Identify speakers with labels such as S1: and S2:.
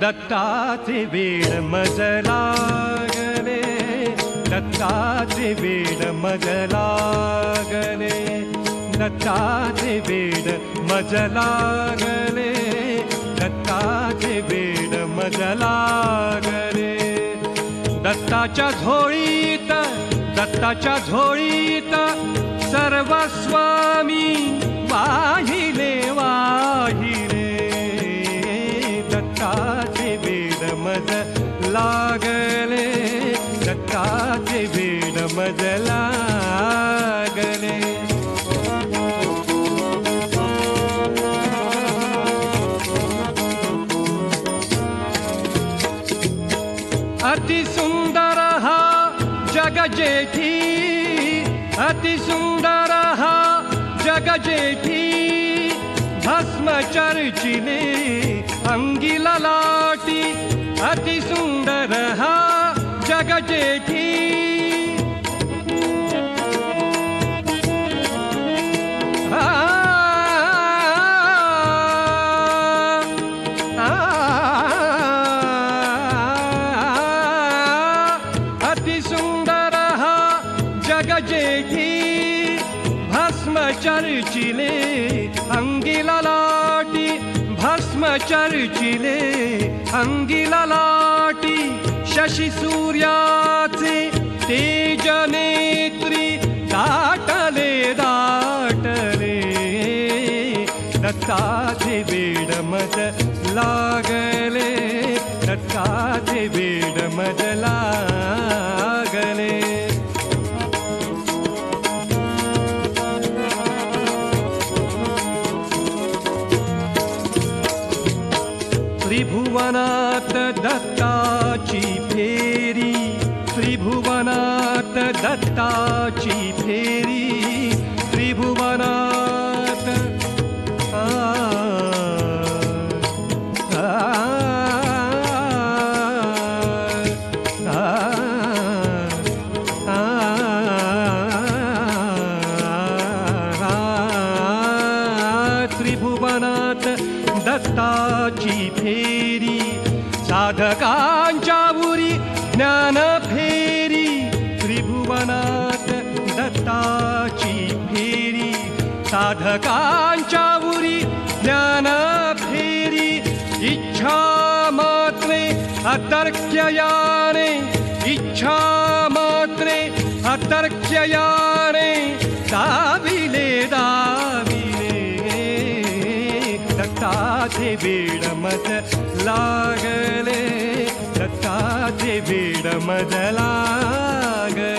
S1: दत्ताचे वेळ मज लागले दत्ताचे वेळ मज लागले दत्ताचे वेळ मज लागले दत्ताचे वेळ मज लागले. दत्ताच्या झोळीत दत्ताच्या झोळीत सर्वस्वामी वाहिले वाहिले दत्ताचे वेड मज लागले दत्ताचे वेड मज लागले. अति सुंदर हा जग जेठी अतिसुन्दरः जगजेठी जगजेटी भस्मचर्चिले अङ्गिललाटी अति सुन्दरः जेठी भस्म चर्चिले अंगिला लाटी भस्म चर्चिले अंगिला लाटी शशी सूर्याचे तेज नेत्री दाटले दाटले. दत्ताचे वेड मज लागले दत्ताचे वेड मज लागले त्रिभुवनात दत्ताची फेरी। त्रिभुवनात दत्ताची फेरी दत्ताची फेरी साधकांच्या उरी ज्ञान फेरी त्रिभुवनात दत्ताची फेरी साधकांच्या उरी ज्ञान फेरी इच्छा मात्रे अतर्क्ययाने इच्छा मात्रे अतर्क्ययाने ीरमधलि लागले.